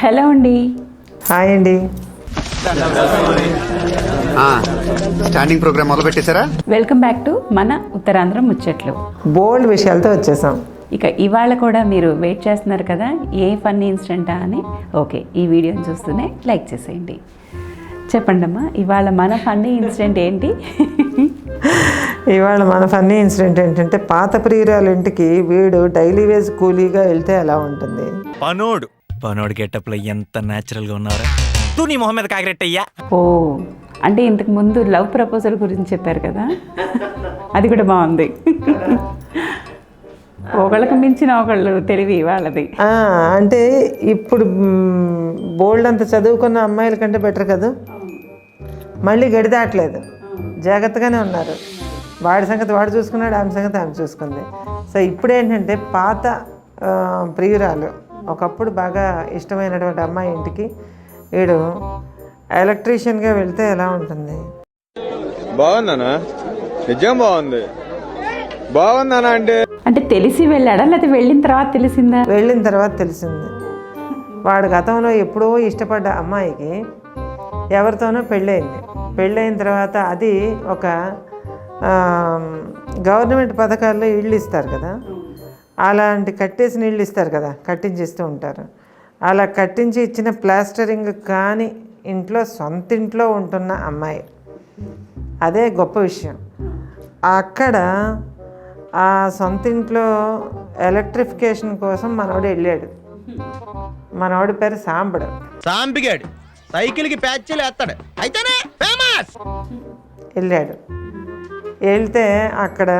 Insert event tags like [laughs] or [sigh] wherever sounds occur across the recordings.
Hello అండి. Hi అండి. Standing programme మొదలు పెట్టేశారా? వెల్కమ్ బ్యాక్ టు మన ఉత్తరాంధ్ర ముచ్చట్లు. బోల్డ్ విషయాలతో వచ్చేసాం. ఇక ఇవాళ కూడా మీరు వెయిట్ చేస్తున్నారు కదా ఏ ఫన్నీ ఇన్సిడెంటా అని. ఓకే ఈ వీడియోని చూస్తూనే లైక్ చేసేయండి. చెప్పండి అమ్మా ఇవాళ మన ఫన్నీ ఇన్సిడెంట్ ఏంటి? ఇవాళ మన ఫన్నీ ఇన్సిడెంట్ ఏంటంటే పాత ప్రియురాల ఇంటికి వీడు డైలీ వేజ్ కూలీగా వెళ్తే ఎలా ఉంటుంది? పనోడు. పనోడు గెటప్లో ఎంత natural గా ఉన్నారా. తూ నీ మొహం మీద కాకిరెట్టయ్యా. ఓ అంటే ఇంతకు ముందు లవ్ ప్రపోజల్ గురించి చెప్పారు కదా? అది కూడా బాగుంది. ఒకళ్ళకి మించిన ఒకళ్ళు తెలివి వాళ్ళది. ఆ, అంటే ఇప్పుడు బోల్డ్ అంత చదువుకున్న అమ్మాయిల కంటే బెటర్ కదా? మళ్ళీ గడిదాట్లేదు జాగ్రత్తగానే ఉన్నారు. వాడి సంగతి వాడు చూసుకున్నాడు ఆమె సంగతి ఆమె చూసుకుంది. సో ఇప్పుడు ఏంటంటే పాత ఆ, ప్రియురాలు ఒకప్పుడు బాగా ఇష్టమైనటువంటి అమ్మాయి ఇంటికి వీడు ఎలక్ట్రీషియన్గా వెళ్తే ఎలా ఉంటుంది? బాగుందనా నిజం బాగుంది. బాగుందనా అంటే? అంటే తెలిసి వెళ్ళాడా? లేకపోతే వెళ్ళిన తర్వాత తెలిసిందా? వెళ్ళిన తర్వాత తెలిసింది. వాడు గతంలో ఎప్పుడో ఇష్టపడ్డ అమ్మాయికి ఎవరితోనో పెళ్ళయింది. పెళ్ళైన తర్వాత అది ఒక గవర్నమెంట్ పథకాల్లో ఇళ్ళు ఇస్తారు కదా? అలాంటి కట్టేసిన ఇళ్ళు ఇస్తారు కదా కట్టించి ఉంటారు. అలా కట్టించి ఇచ్చిన ప్లాస్టరింగ్ కాని ఇంట్లో సొంత ఇంట్లో ఉంటున్న అమ్మాయి. అదే గొప్ప విషయం. అక్కడ ఆ సొంత ఇంట్లో ఎలక్ట్రిఫికేషన్ కోసం మనోడు వెళ్ళాడు. మనోడి పేరు సాంబడు. సాంపిగాడు సైకిల్కి ప్యాచ్లు వేస్తాడు. అయితేనే ఫేమస్ వెళ్ళాడు. వెళ్తే అక్కడ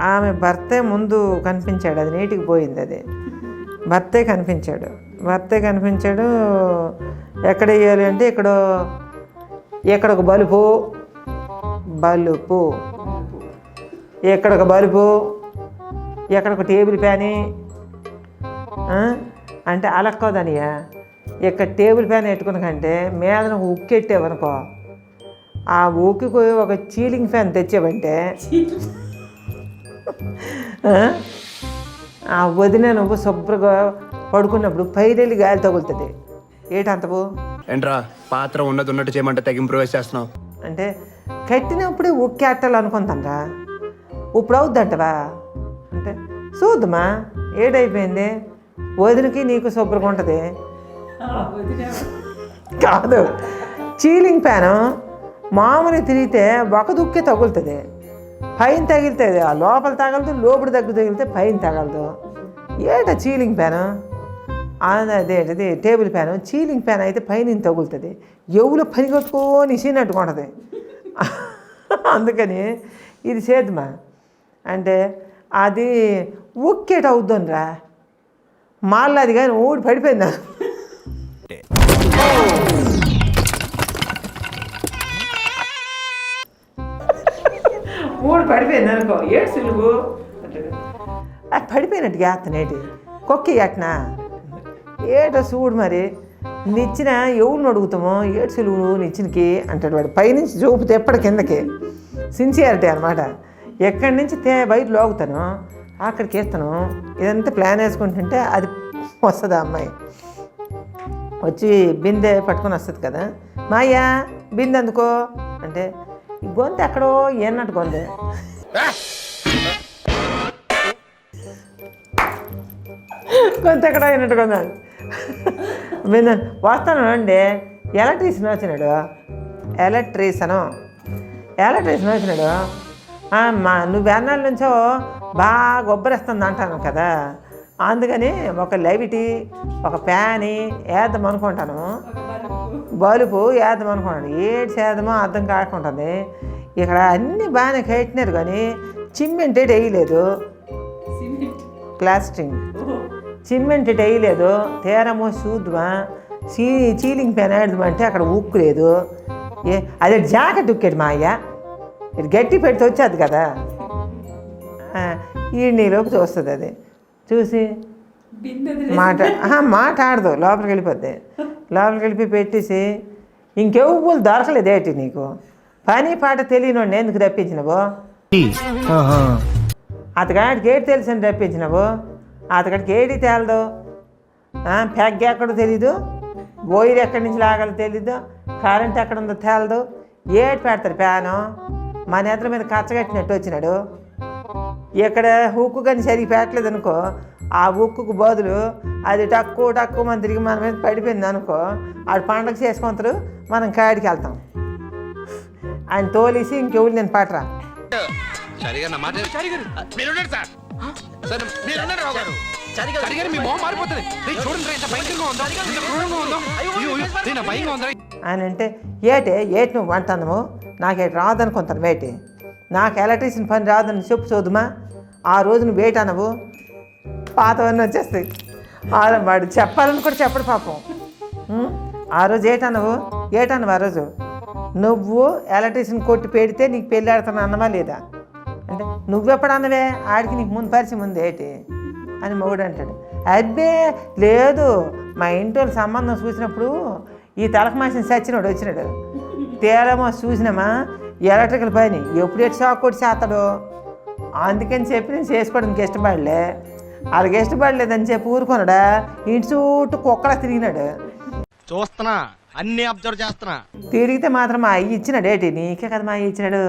ఆమె భర్తే ముందు కనిపించాడు అది నీటికి పోయింది అది. భర్తే కనిపించాడు. భర్తే కనిపించాడు ఎక్కడ వేయాలి అంటే ఇక్కడ ఇక్కడ ఒక బలుపు బలుపు. ఎక్కడ ఒక బలుపు ఎక్కడ ఒక టేబుల్ ఫ్యాని అంటే అలక్కోదనియా? ఇక్కడ టేబుల్ ఫ్యాన్ పెట్టుకున్న కంటే మీద ఉక్కెట్టేవనుకో ఆ ఊకి ఒక చీలింగ్ ఫ్యాన్ తెచ్చావంటే ఆ? ఆ వదిన నువ్వు శుభ్రంగా పడుకున్నప్పుడు పైరెళ్ళి గాలి తగులుతుంది. ఏటంతవు ఏంట్రా పాత్ర ఉన్నది ఉన్నట్టు చేయమంటే తెగ ఇంప్రూవైజ్ చేస్తున్నావు. అంటే కట్టినప్పుడే ఉక్కేట్టాలి అనుకుంటానరా ఇప్పుడు అవుద్దంటవా? అంటే చూద్దామా ఏడైపోయింది? వదినకి నీకు శుభ్రంగా ఉంటుంది? కాదు చీలింగ్ ఫ్యాను మామూలు తిరిగితే ఒక దుక్కే తగులుతుంది. పైన తగిలితే ఆ లోపల తగలదు లోపల దగ్గర తగిలితే పైన తగలదు ఏట చీలింగ్ ఫ్యాను? అదేంటిది టేబుల్ ఫ్యాను. చీలింగ్ ఫ్యాన్ అయితే పైన తగులుతుంది. ఎవరు పని కొట్టుకొని సీనట్టుగా అందుకని ఇది చేద్దామా? అంటే అది ఒక్కేట అవుతుందిరా మళ్ళీ అది కానీ ఊడి పడిపోయిందా? ఊడి పడిపోయింది అనుకో. ఏడు సులువు. అంటాడు. ఆ పడిపోయినట్టు చేస్తనేటి కొక్కి ఎట్నా ఏటో చూడు మరి. నిచ్చిన ఎవరిని అడుగుతామో? ఏడు సులువు నిచ్చినకి అంటాడు వాడు. పైనుంచి చూపు తెప్పడు కిందకి? సిన్సియారిటీ అనమాట ఎక్కడి నుంచి తే బయట లోగుతాను అక్కడికి వేస్తాను ఇదంతా ప్లాన్ వేసుకుంటుంటే అది వస్తుంది ఆ అమ్మాయి? వచ్చి బిందె పట్టుకొని వస్తుంది కదా. మాయా బిందె అందుకో? అంటే గొంతు ఎక్కడో ఏనట్టు గొంతు. గొంతు ఎక్కడో ఏనట్టు గొంతు విన్న వస్తాను అండి ఎలక్ట్రీషియన్ వచ్చినాడు. ఎలక్ట్రీషను ఎలక్ట్రీషియన్ వచ్చినాడు. మా నువ్వు ఎన్నాళ్ళ నుంచో బాగా గొబ్బరిస్తుంది అంటాను కదా. అందుకని ఒక లైవిటీ ఒక ప్యాని వేద్దాం అనుకుంటాను. బలుపు వేద్దాం అనుకున్నాను ఏడు చేద్దామో అర్థం కాకుంటుంది. ఇక్కడ అన్నీ బాగానే కట్టినారు కానీ చిమ్మెంటే వేయలేదు. ప్లాస్టింగ్ సిమెంట్ వేయలేదు. తీరమో చూద్దామా. చీ చీలింగ్ పెన్ ఆడదామంటే అక్కడ ఉక్కు లేదు ఏ అదే జాకెట్ ఉక్కాడు మా అయ్య. ఇది గట్టి పెడితే వచ్చేది కదా. ఈ నీలోకి చూస్తుంది అది. చూసి మాట ఆహా, మాట ఆడదు. లోపలికి వెళ్ళిపోద్ది. [laughs] లోపలికి వెళ్ళిపోయి పెట్టేసి ఇంకెవ్వులు దొరకలేదు ఏంటి నీకు? పని పాట తెలియనోడిని ఎందుకు రప్పించినవో? అతగాడికి ఏటి తెలుసని రప్పించినవు? అతగాడికి ఏడి తేలదు? పెగ్గ ఎక్కడో తెలీదు? వైర్ ఎక్కడి నుంచి లాగాలో తెలీదు? కరెంట్ ఎక్కడ ఉందో తేలదు? ఏటి పెడతారు ఫ్యాను మన ఎదురు మీద కచ్చగట్టినట్టు వచ్చినాడు. ఇక్కడ హుక్కు కానీ సరిగ్గా పెట్టలేదు అనుకో ఆ హుక్కుకు బదులు అది టక్కు టక్కు మన తిరిగి మన మీద పడిపోయింది అనుకో ఆడు పండగ చేసుకుంటారు మనం కాడికి వెళ్తాం. ఆయన తోలేసి ఇంకెవరు నేను గారు. ఆయన అంటే ఏటే ఏటి నువ్వు అంటాను నాకేటి రాదనుకుంటాను వేటి. నాకు ఎలక్ట్రీషియన్ పని రాదని చెప్పు చూదుమా ఆ రోజు నువ్వు వేటి అనవు పాతవన్నీ వచ్చేస్తాయి. ఆ వాడు చెప్పాలని కూడా చెప్పడు పాపం. ఆ రోజు ఏటనవు ఏటనవు ఆ రోజు? నువ్వు ఎలక్ట్రీషియన్ కొట్టి పెడితే నీకు పెళ్ళి ఆడుతాను అన్నవా లేదా? అంటే నువ్వెప్పుడు అన్నవే? ఆడికి నీకు ముందు పరిచయం ఉంది ఏంటి? అని మొగుడు అంటాడు. అబ్బే లేదు. మా ఇంటి వాళ్ళు సంబంధం చూసినప్పుడు ఈ తలకు మాసిన సచ్చినోడు వచ్చినాడు. తేలమో చూసినామా? ఎలక్ట్రికల్ పని. ఎప్పుడు ఎటు షాక్ కొట్టి చేస్తాడు? అందుకని చెప్పి నేను చేసుకోవడానికి ఇష్టపడలే. వాళ్ళకి ఇష్టపడలేదని చెప్పి ఊరుకున్నాడా? ఇంటి చుట్టూ కుక్కలా తిరిగినాడు. చూస్తున్నా అన్ని అబ్జర్వ్ చేస్తున్నా. తిరిగితే మాత్రం మా అయ్యి ఇచ్చినాడు. ఏంటి నీకే కదా మా అయ్యి ఇచ్చినాడు?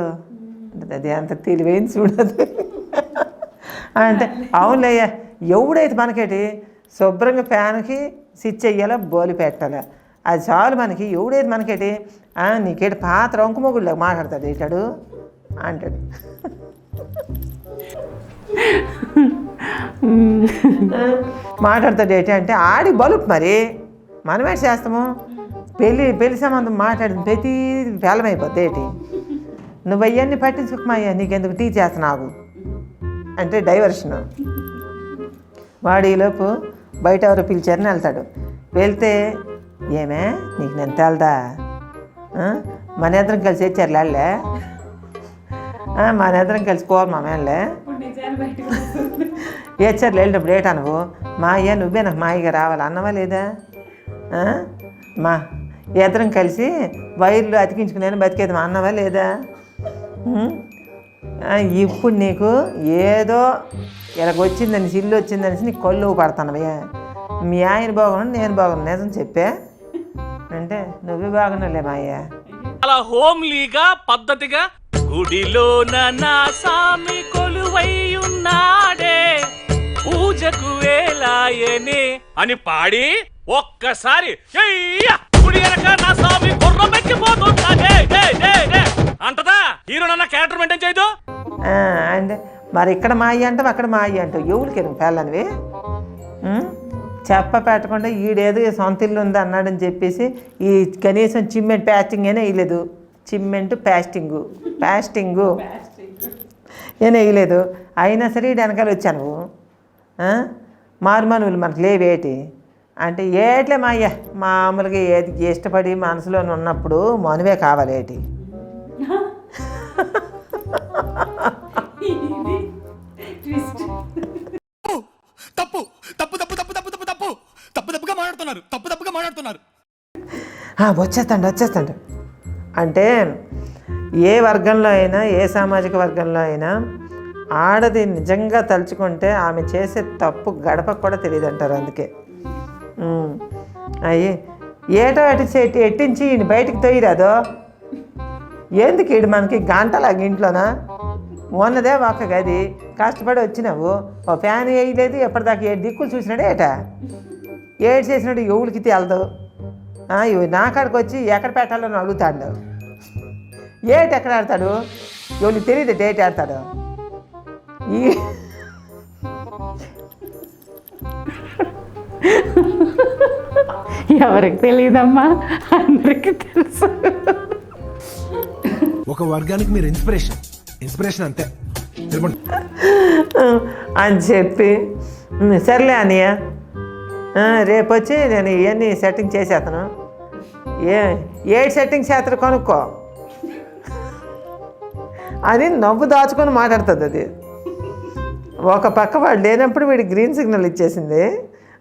అంటే అది అంత తెలివైంది చూడదు. అంటే అవునులేయ్యా ఎవడైతే మనకేటి శుభ్రంగా ఫ్యాన్కి స్విచ్ అయ్యాలా బోలి పెట్టాలా. అది చాలు మనకి. ఎవడైతే మనకేటి "ఆ, నీకేటి పాత రంకు మొగుళ్ళు మాట్లాడతాడు ఇటాడు అంటాడు. మాట్లాడతాడు ఏంటి అంటే ఆడి బలుపు మరి. మనమే చేస్తాము? పెళ్ళి పెళ్ళి సంబంధం మాట్లాడింది ప్రతి ఫేలమైపోద్ది ఏంటి? నువ్వు అవన్నీ పట్టించుకోమయ్యా నీకెందుకు టీ చేస్తున్నావు? అంటే డైవర్షన్. వాడు ఈలోపు బయట ఎవరో పిలిచారని వెళ్తాడు. వెళ్తే ఏమే నీకు నేను తెలదా? మన ఇద్దరం కలిసి వచ్చారు లాళ్ళే మన ఇద్దరం కలిసి కోరు మా మేళ్ళే ఏచారు వెళ్ళినప్పుడు ఏటా నువ్వు మా అయ్య నువ్వే నాకు మా అయ్యగా రావాలి? అన్నవా లేదా? మా ఇద్దరం కలిసి వైర్లు అతికించుకునే బతికేది మా అన్నవా లేదా? ఇప్పుడు నీకు ఏదో ఇలాగ వచ్చిందని ఇల్లు వచ్చిందనేసి నీకు కళ్ళు పడతానవే మీ ఆయన బాగున్నాడు నేను బాగున్నాను నిజం చెప్పే? అంటే నువ్వే బాగున్నావులే మా అయ్య. అలా హోమ్లీగా పద్ధతిగా గుడిలోన నా సామి కొలువై ఉన్నాడే. పూజకు వేలాయనే. అని పాడి ఒక్కసారి "ఎయ్య! గుడి వెనక నా స్వామి డే" అంటదా? హీరో నన్న క్యారెక్టర్ మెయింటైన్ చేయదు? ఆ, అంటే మరి ఇక్కడ మా అయ్య అంటావు అక్కడ మా అయ్య అంటావు? ఎవరికి నువ్వు పెళ్ళనివి? చెప్ప పెట్టకుండా ఈడేదో ఈ సొంత ఇల్లు ఉంది అన్నాడని చెప్పేసి ఈ కనీసం చిమ్మెంట్ ప్యాస్టింగ్ అయినా వేయలేదు. చిమ్మెంట్ ప్యాస్టింగు ప్యాస్టింగు నేను వేయలేదు. అయినా సరే ఈడు వెనకాల వచ్చాను? మారుమానువులు మనకు లేవేటి? అంటే ఏట్లే మా అయ్య మామూలుగా ఏది ఇష్టపడి మనసులో ఉన్నప్పుడు మనువే కావాలి ఏటి తప్పు తప్పు తప్పు తప్పు తప్పు తప్పు తప్పు. తప్పు తప్పుగా మాట్లాడుతున్నారు తప్పు తప్పుగా మాట్లాడుతున్నారు. వచ్చేస్తాండి వచ్చేస్తాండి. అంటే ఏ వర్గంలో అయినా ఏ సామాజిక వర్గంలో అయినా ఆడది నిజంగా తలుచుకుంటే ఆమె చేసే తప్పు గడప కూడా తెలియదు అంటారు అందుకే అయ్యి ఏటో అటు చెట్టు ఎట్టించి ఈయన బయటికి తొయ్యరాదో ఎందుకు ఈడు మనకి గంటలాగా ఇంట్లోనా? ఉన్నదే ఒక గది కష్టపడి వచ్చినావు. ఓ ఫ్యాన్ వేయలేదు ఎప్పటిదాకా ఏడు దిక్కులు చూసినాడే ఏట? ఏడు చేసినాడు ఎవరికి తేలదు? ఇవి నా కాడికి వచ్చి ఎక్కడ పెట్టాలో అని అడుగుతాడు. ఏటి ఎక్కడ ఆడతాడు? ఎవరికి తెలియదు డేట్ ఆడతాడు. ఈ ఎవరికి తెలియదమ్మా? అందరికీ తెలుసు. ఒక వర్గానికి మీరు ఇన్స్పిరేషన్. ఇన్స్పిరేషన్ అంతే. అని చెప్పి "ఉమ్, సర్లే అన్నయ్య ఆ, రేపు వచ్చి నేను ఇవన్నీ సెట్టింగ్ చేసేస్తాను ఏ ఏ సెట్టింగ్ చేస్తాడు కొనుక్కో. అని నవ్వు దాచుకొని మాట్లాడుతుంది అది. ఒక పక్క వాడు లేనప్పుడు వీడి గ్రీన్ సిగ్నల్ ఇచ్చేసింది.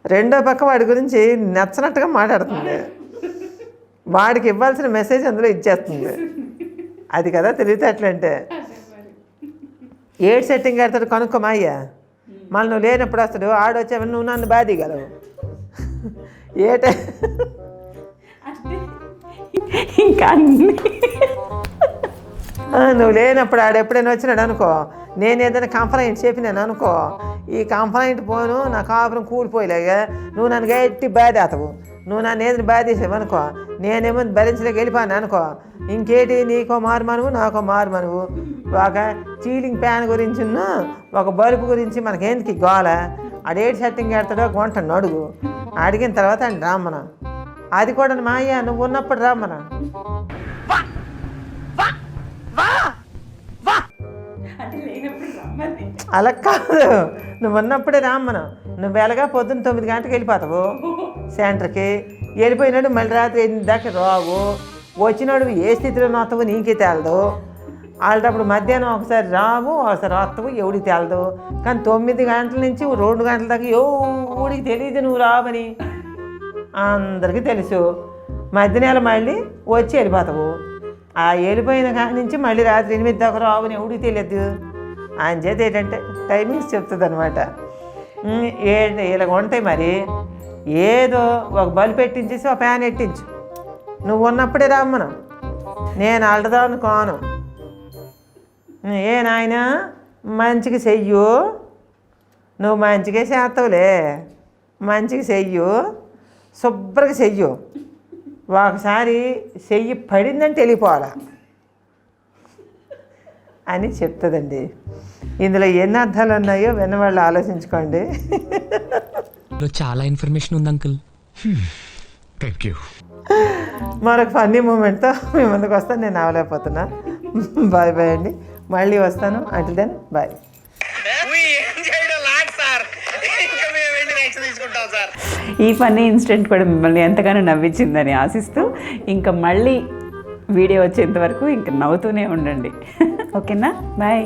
రెండో పక్క వాడి గురించి నచ్చనట్టుగా మాట్లాడుతుంది. వాడికి ఇవ్వాల్సిన మెసేజ్ అందులో ఇచ్చేస్తుంది. అది కదా తెలివితేటలంటే ఏడు సెట్టింగ్ ఆడతాడు కనుక్కోమా అయ్యా మళ్ళీ నువ్వు లేనప్పుడు వస్తాడు ఆడొచ్చావని నువ్వు నన్ను బాధీగలవు. ఏట ఇంకా అన్నీ నువ్వు లేనప్పుడు ఆడు ఎప్పుడైనా వచ్చినాడు అనుకో. నేను ఏదైనా కంప్లైంట్ చెప్పినాను అనుకో. ఈ కంప్లైంట్ పోను నా కాపురం కూలిపోయలేగా నువ్వు నన్ను గట్టి బాధేతవు నువ్వు నన్ను ఏదైనా బాధేసావు అనుకో. నేనేమో భరించలేక వెళ్ళిపోయాను అనుకో. ఇంకేటి నీకో మారుమనువు నాకో మారుమనువు. ఒక చీలింగ్ ఫ్యాన్ గురించి ఒక బల్బు గురించి మనకేందుకు గోల? ఆడేటి సెట్టింగ్ పెడతాడో గుంట అడుగు. అడిగిన తర్వాత ఆయన రామ్మన. అది కూడా మా అయ్య నువ్వు ఉన్నప్పుడు రామ్మన. అలా కాదు. నువ్వు ఉన్నప్పుడే రామ్మను నువ్వు ఎలాగా పొద్దున్న తొమ్మిది గంటలకు వెళ్ళిపోతావు. సెంటర్కి వెళ్ళిపోయినాడు మళ్ళీ రాత్రి ఎనిమిది దాకా రావు. వచ్చినాడు ఏ స్థితిలో నొత్తవు నీకే తేలదు. వాళ్ళటప్పుడు మధ్యాహ్నం ఒకసారి రావు ఒకసారి వస్తావు ఎవడికి తేలదు. కానీ తొమ్మిది గంటల నుంచి రెండు గంటల దాకా ఎవడికి తెలియదు నువ్వు రావని. అందరికీ తెలుసు. మధ్యనెల మళ్ళీ వచ్చి వెళ్ళిపోతావు. ఆ వెళ్ళిపోయిన కాడి నుంచి మళ్ళీ రాత్రి ఎనిమిది దాకా రావని ఎవడికి తెలియదు. ఆయన చేతి ఏంటంటే టైమింగ్స్ చెప్తుంది అనమాట ఇలా ఉంటాయి మరి ఏదో ఒక బల్బ్ పెట్టించేసి ఒక ఫ్యాన్ ఎట్టించు నువ్వు ఉన్నప్పుడే రమ్మను. నేను అల్టదాను కాను. ఏ నాయన మంచిగా చెయ్యు. నువ్వు మంచిగా చేస్తావులే. మంచిగా చెయ్యు. శుభ్రంగా చెయ్యు. ఒకసారి చెయ్యి పడిందంటే వెళ్ళిపోవాలా అని చెప్తుందండి. ఇందులో ఎన్ని అర్థాలు ఉన్నాయో విన్నవాళ్ళు ఆలోచించుకోండి. చాలా ఇన్ఫర్మేషన్ ఉంది అంకుల్. థ్యాంక్ యూ మరొక ఫన్నీ మూమెంట్తో మీ ముందుకు వస్తాను నేను అవలేకపోతున్నా. బాయ్ బాయ్ అండి. మళ్ళీ వస్తాను. అంటే దెన్ బాయ్ ఏం చేయడం లాట్ సార్? ఇంకా మేము వెళ్ళి నెక్స్ట్ తీసుకుంటాం సార్. ఈ ఫన్నీ ఇన్సిడెంట్ కూడా మిమ్మల్ని ఎంతగానో నవ్వించిందని ఆశిస్తూ ఇంకా మళ్ళీ వీడియో వచ్చేంత వరకు ఇంకా నవ్వుతూనే ఉండండి. ఓకేనా బాయ్